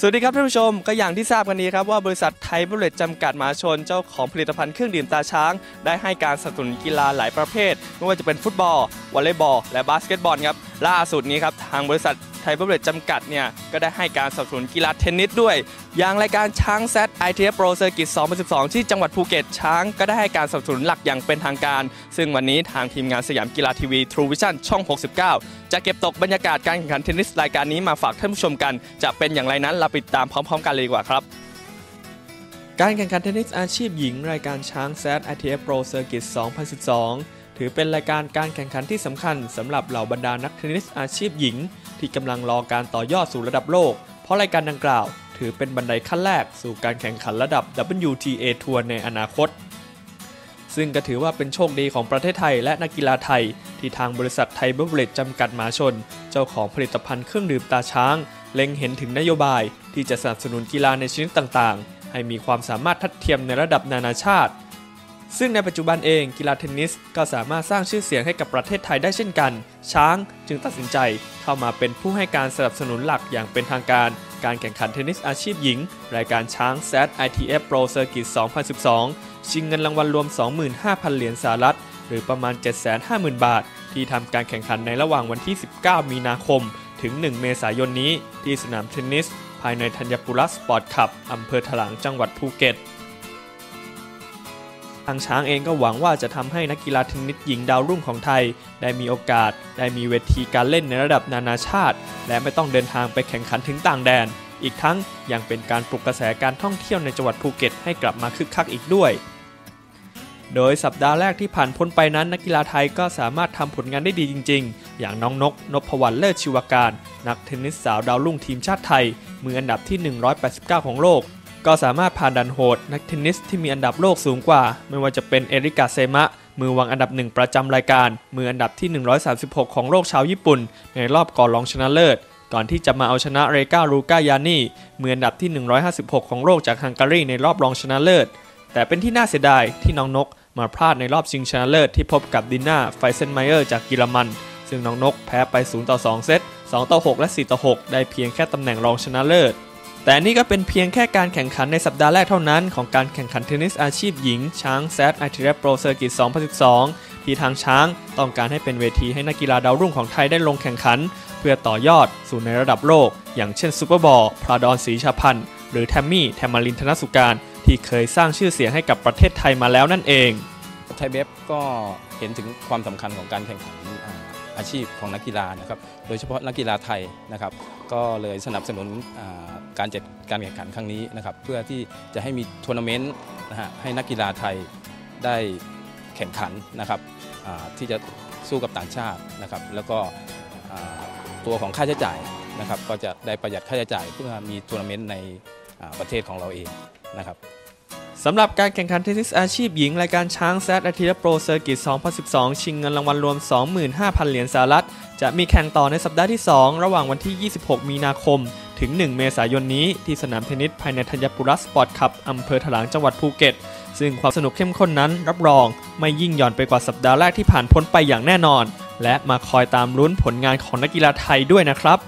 สวัสดีครับท่านผู้ชมก็อย่างที่ทราบกันนี้ครับว่าบริษัทไทยบริเวจจำกัดมหาชนเจ้าของผลิตภัณฑ์เครื่องดื่มตาช้าง ได้ให้การสนับสนุนกีฬาหลายประเภท ไม่ว่าจะเป็นฟุตบอลวอลเลย์บอลและบาสเกตบอลครับล่าสุดนี้ครับทางบริษัทไทยบริเวจจำกัดเนี่ยก็ได้ให้การสนับสนุนกีฬาเทนนิสด้วย อย่างรายการช้างแซดไอทีเอฟโปรเซอร์กิต2012 ที่จังหวัดภูเก็ตช้างก็ได้ให้การสนับสนุนหลักอย่างเป็นทางการ ซึ่งวันนี้ทางทีมงานสยามกีฬาทีวี True Vision ช่อง 69 จะเก็บตกบรรยากาศการแข่งขันเทนนิสรายการนี้มาฝากท่านผู้ชมกัน จะเป็นอย่างไรนั้นเราไปติดตามพร้อม ๆ กันเลยดีกว่าครับการแข่งขันเทนนิสอาชีพหญิง รายการช้างแซด ITF Pro Circuit 2012 ถือเป็นรายการการแข่งขันที่สำคัญสำหรับเหล่าบรรดานักเทนนิสอาชีพหญิง ที่กำลังรอการต่อยอดสู่ระดับโลก เพราะรายการดังกล่าว ถือเป็นบันไดขั้นแรกสู่การแข่งขันระดับ WTA ทัวร์ในอนาคต ซึ่งก็ถือว่าเป็นโชคดีของประเทศไทยและนักกีฬาไทย ที่ทางบริษัทไทยเบเวอร์เรจจำกัดมหาชน เจ้าของผลิตภัณฑ์เครื่องดื่มตาช้าง เล็งเห็นถึงนโยบาย ที่จะสนับสนุนกีฬาในชนิดต่างๆ ให้มีความสามารถทัดเทียมในระดับนานาชาติ ซึ่งในปัจจุบันเองกีฬาเทนนิสก็สามารถสร้างชื่อเสียงให้กับประเทศไทยได้เช่นกัน ช้างจึงตัดสินใจเข้ามาเป็นผู้ให้การสนับสนุนหลักอย่างเป็นทางการ การแข่งขันเทนนิสอาชีพหญิง รายการช้าง z ITF Pro Circuit 2012 ชิงเงินรางวัลรวม 25,000 เหรียญสหรัฐ หรือประมาณ 750,000 บาท ที่ทำการแข่งขันในระหว่างวันที่ 19 มีนาคม ถึง 1 เมษายนนี้ ที่สนามเทนนิส ภายในธัญปุระสปอร์ตคลับอำเภอถลางจังหวัดภูเก็ต ทางช้างเองก็หวังว่าจะทำให้นักกีฬาเทนนิสหญิงดาวรุ่งของไทย ได้มีโอกาส ได้มีเวทีการเล่นในระดับนานาชาติ และไม่ต้องเดินทางไปแข่งขันถึงต่างแดน อีกทั้งยังเป็นการปลุกกระแสการท่องเที่ยวในจังหวัดภูเก็ตให้กลับมาคึกคักอีกด้วย โดยสัปดาห์แรกที่ผ่านพ้นไปนั้นนักกีฬาไทยก็สามารถทำผลงานได้ดีจริง ๆ อย่างน้องนกนพวรรณเลิศชิวการ นักเทนนิสสาวดาวรุ่งทีมชาติไทยมืออันดับที่ 189 ของโลก ก็สามารถผ่านดันโหดนักเทนนิสที่มีอันดับโลกสูงกว่า ไม่ว่าจะเป็นเอริกาเซมะ มือวางอันดับหนึ่งประจำรายการ มืออันดับที่ 136 ของโลกชาวญี่ปุ่น ในรอบก่อนรองชนะเลิศ ก่อนที่จะมาเอาชนะเรกาลูกายานี่ มืออันดับที่ 156 ของโลกจากฮังการีในรอบรองชนะเลิศ แต่เป็นที่น่าเสียดายที่น้องนกมาพลาดในรอบชิงชนะเลิศที่พบกับดิน่าไฟเซนไมเออร์จากเยอรมัน ซึ่งน้องนกแพ้ไป 0 ต่อ 2 เซต 2 ต่อ 6 และ 4 ต่อ 6 ได้เพียงแค่ตำแหน่งรองชนะเลิศ แต่นี่ก็เป็นเพียงแค่การแข่งขันในสัปดาห์แรกเท่านั้น ของการแข่งขันเทนนิสอาชีพหญิง ช้างแซดไอทีเรโปรเซอร์กิต2012 ที่ทางช้างต้องการให้เป็นเวทีให้นักกีฬาดาวรุ่งของไทยได้ลงแข่งขัน เพื่อต่อยอดสู่ในระดับโลก อย่างเช่นซูเปอร์บอลพราดอนศรีชาพันธ์หรือแทมมี่แทมมารินธนสุการ ที่เคยสร้างชื่อเสียงให้กับประเทศไทยมาแล้วนั่นเองไทยเบฟก็เห็นถึงความสำคัญของการแข่งขัน อาชีพของนักกีฬานะครับ โดยเฉพาะนักกีฬาไทยนะครับ ก็เลยสนับสนุนการจัดการแข่งขันครั้งนี้นะครับ เพื่อที่จะให้มีทัวร์นาเมนต์นะฮะให้นักกีฬาไทยได้แข่งขันนะครับที่จะสู้กับต่างชาตินะครับ แล้วก็ตัวของค่าใช้จ่ายนะครับ ก็จะได้ประหยัดค่าใช้จ่ายเพื่อมีทัวร์นาเมนต์ในประเทศของเราเองนะครับ สำหรับการแข่งขันเทนนิสอาชีพหญิงรายการช้างแซดอาทิตย์โปรเซอร์กิต 2012 ชิงเงินรางวัลรวม 25,000 เหรียญสหรัฐ จะมีแข่งต่อในสัปดาห์ที่ 2 ระหว่างวันที่ 26 มีนาคม ถึง 1 เมษายนนี้ที่สนามเทนนิสภายในธัญปุระสปอร์ตคับอำเภอถลางจังหวัดภูเก็ต ซึ่งความสนุกเข้มข้นนั้นรับรอง ไม่ยิ่งหย่อนไปกว่าสัปดาห์แรกที่ผ่านพ้นไปอย่างแน่นอน และมาคอยตามลุ้นผลงานของนักกีฬาไทยด้วยนะครับ